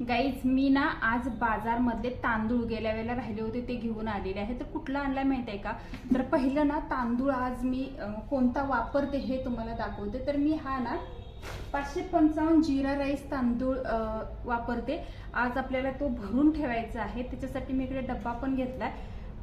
Guys मी ना आज बाजारमधले तांदूळ गेल्या वेळेला राहिले होते ते घेऊन आलेले आहे तर कुठला आणला माहिती आहे का? तर पहिलं ना तांदूळ आज मी कोणता वापरते हे तुम्हाला दाखवते. तर मी हा ना पाचशे पंचावन्न जिरा राईस तांदूळ वापरते. आज आपल्याला तो भरून ठेवायचा आहे. त्याच्यासाठी मी इकडे डब्बा पण घेतलाय.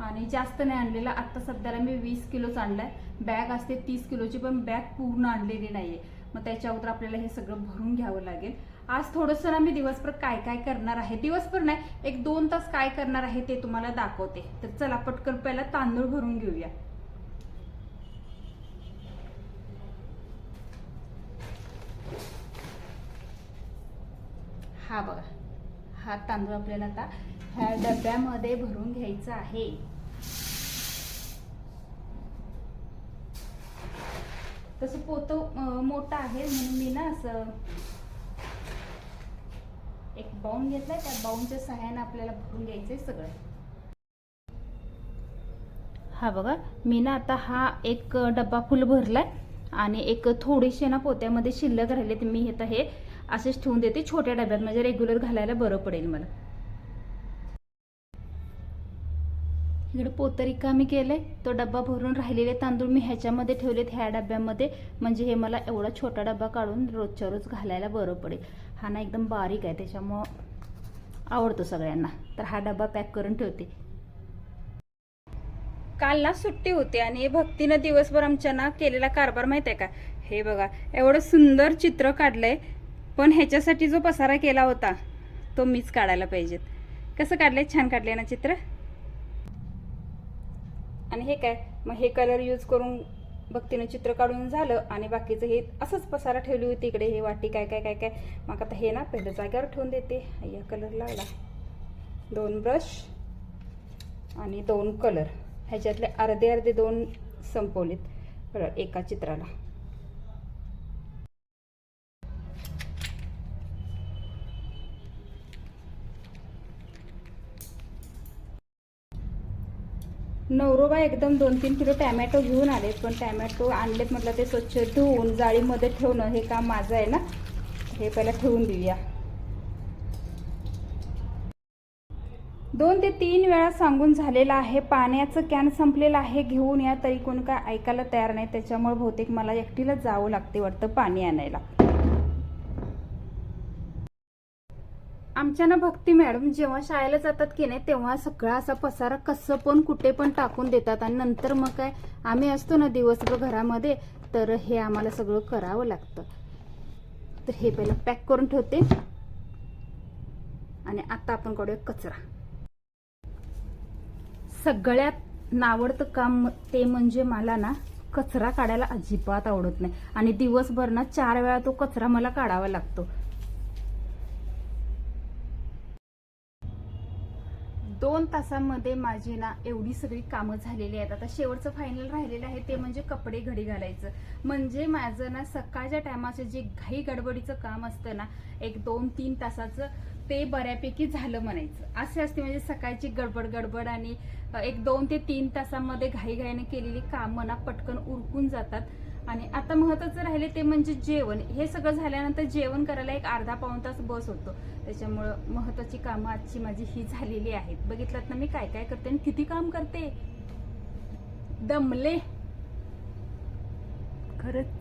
आणि जास्त नाही आणलेला. आत्ता सध्याला मी वीस किलोच आणलाय. बॅग असते तीस किलोची पण बॅग पूर्ण आणलेली नाही आहे मग त्याच्या अगोदर आपल्याला हे सगळं भरून घ्यावं लागेल. आज थोडंसं ना मी दिवसभर काय काय करणार आहे? दिवसभर नाही एक दोन तास काय करणार आहे ते तुम्हाला दाखवते. तर चला पटकन पहिला तांदूळ भरून घेऊया. हा बघा हा तांदूळ आपल्याला आता ह्या डब्यामध्ये भरून घ्यायचा आहे. तसं पोत मोठं आहे म्हणून मी ना असं एक बाऊन घेतलाय. त्या बाउंडच्या सहाय्याने आपल्याला भरून घ्यायचंय सगळं. हा बघा मी ना आता हा एक डब्बा फुल भरलाय आणि एक थोडीशी ना पोत्यामध्ये शिल्लक राहिले तर मी आता हे असेच ठेवून देते. छोट्या डब्यात म्हणजे रेग्युलर घालायला बरं पडेल मला. इकडे पोतं रिकामी केलंय. तो डब्बा भरून राहिलेले तांदूळ मी ह्याच्यामध्ये ठेवलेत ह्या डब्यामध्ये. म्हणजे हे मला एवढा छोटा डब्बा काढून रोजच्या रोज घालायला बरं पडेल. हा ना एकदम बारीक आहे त्याच्यामुळं आवडतो सगळ्यांना. तर हा डब्बा पॅक करून ठेवते. काल ना सुट्टी होती आणि भक्तीनं दिवसभर आमच्या ना केलेला कारभार माहीत आहे का? हे बघा एवढं सुंदर चित्र काढलंय. पण ह्याच्यासाठी जो पसारा केला होता तो मीच काढायला पाहिजेत. कसं काढलंय? छान काढलंय ना चित्र? आणि हे काय? मग हे कलर यूज करून भक्तीनं चित्र काढून झालं आणि बाकीचं हे असंच पसारा ठेवली होती इकडे हे वाटी काय काय काय काय. मग आता हे ना पहिल्या जाग्यावर ठेवून देते. या कलर लागला दोन ब्रश आणि दोन कलर ह्याच्यातले अर्धे अर्धे दोन संपवलेत. बरं एका चित्राला. नवरोबा एकदम दोन तीन किलो टॅमॅटो घेऊन आले पण टॅमॅटो आणलेत म्हटलं ते स्वच्छ धुवून जाळीमध्ये ठेवणं हे काम माझं आहे ना. हे पहिला ठेवून देऊया. दोन ते तीन वेळा सांगून झालेलं आहे पाण्याचं कॅन संपलेलं आहे घेऊन या तरी कोण काय ऐकायला तयार नाही त्याच्यामुळे बहुतेक मला एकटीला जावं लागते वाटतं पाणी आणायला. आमच्या ना भक्ती मॅडम जेव्हा शाळेला जातात की नाही तेव्हा सगळा असा पसारा कसं पण कुठे पण टाकून देतात. आणि नंतर मग काय आम्ही असतो ना दिवसभर घरामध्ये तर हे आम्हाला सगळं करावं लागतं. तर हे पहिलं पॅक करून ठेवते. आणि आता आपण काढूया कचरा. सगळ्यात नावडतं काम ते म्हणजे मला ना कचरा काढायला अजिबात आवडत नाही. आणि दिवसभर ना चार वेळा तो कचरा मला काढावा लागतो. दोन तासांमध्ये माझी ना एवढी सगळी कामं झालेली आहेत. आता शेवटचं फायनल राहिलेलं आहे ते म्हणजे कपडे घडी घालायचं. म्हणजे माझं ना सकाळच्या टायमाचं जे घाई गडबडीचं काम असतं ना एक दोन तीन तासाचं ते बऱ्यापैकी झालं म्हणायचं. असे असते म्हणजे सकाळची गडबड गडबड आणि एक दोन ते तीन तासांमध्ये घाईघाईने केलेली कामं ना पटकन उरकून जातात. आणि आता महत्वाचं राहिले ते म्हणजे जेवण. हे सगळं झाल्यानंतर जेवण करायला एक अर्धा पाऊण तास बस होतो. त्याच्यामुळं महत्वाची कामं आजची माझी ही झालेली आहेत. बघितलात ना मी काय काय करते आणि किती काम करते? दमले. खरंच